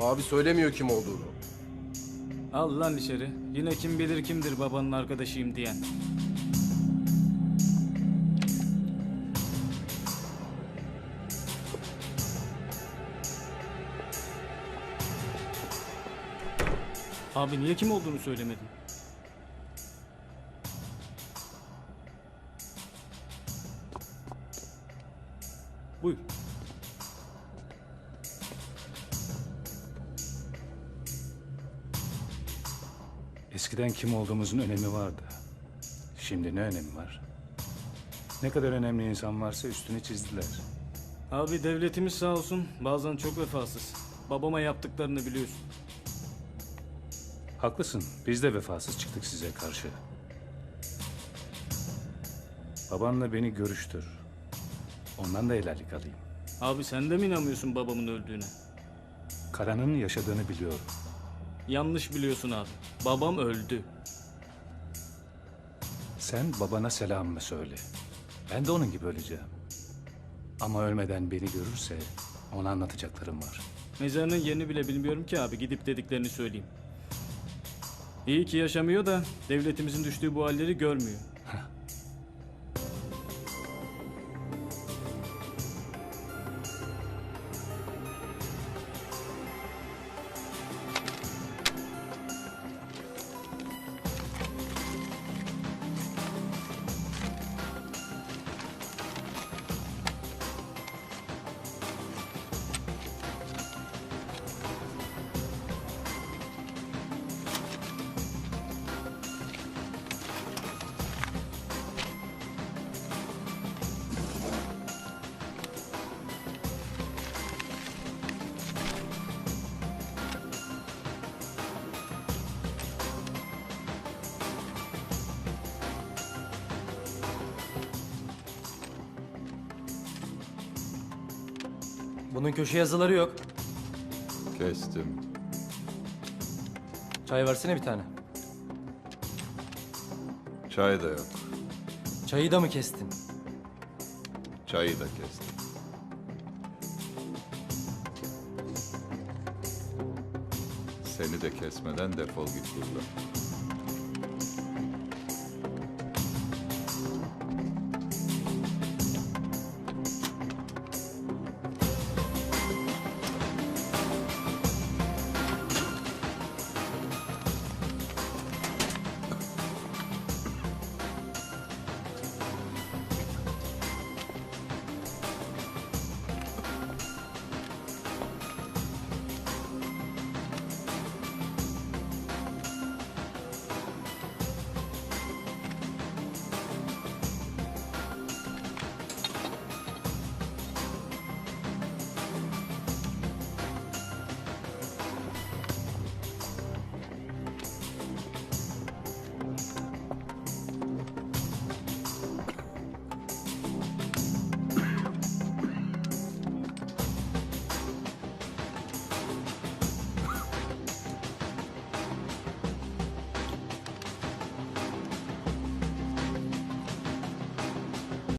Abi söylemiyor kim olduğunu. Al lan içeri. Yine kim bilir kimdir babanın arkadaşıyım diyen. Abi niye kim olduğunu söylemedin? Buyur. Eskiden kim olduğumuzun önemi vardı. Şimdi ne önemi var? Ne kadar önemli insan varsa üstüne çizdiler. Abi devletimiz sağ olsun bazen çok vefasız. Babama yaptıklarını biliyorsun. Haklısın, biz de vefasız çıktık size karşı. Babanla beni görüştür. Ondan da helallik alayım. Abi sen de mi inanmıyorsun babamın öldüğüne? Karan'ın yaşadığını biliyorum. Yanlış biliyorsun abi. Babam öldü. Sen babana selamımı söyle. Ben de onun gibi öleceğim. Ama ölmeden beni görürse ona anlatacaklarım var. Mezarının yerini bile bilmiyorum ki abi. Gidip dediklerini söyleyeyim. İyi ki yaşamıyor da devletimizin düştüğü bu halleri görmüyor. Bunun köşe yazıları yok. Kestim. Çay versene bir tane. Çay da yok. Çayı da mı kestin? Çayı da kestim. Seni de kesmeden defol git buradan.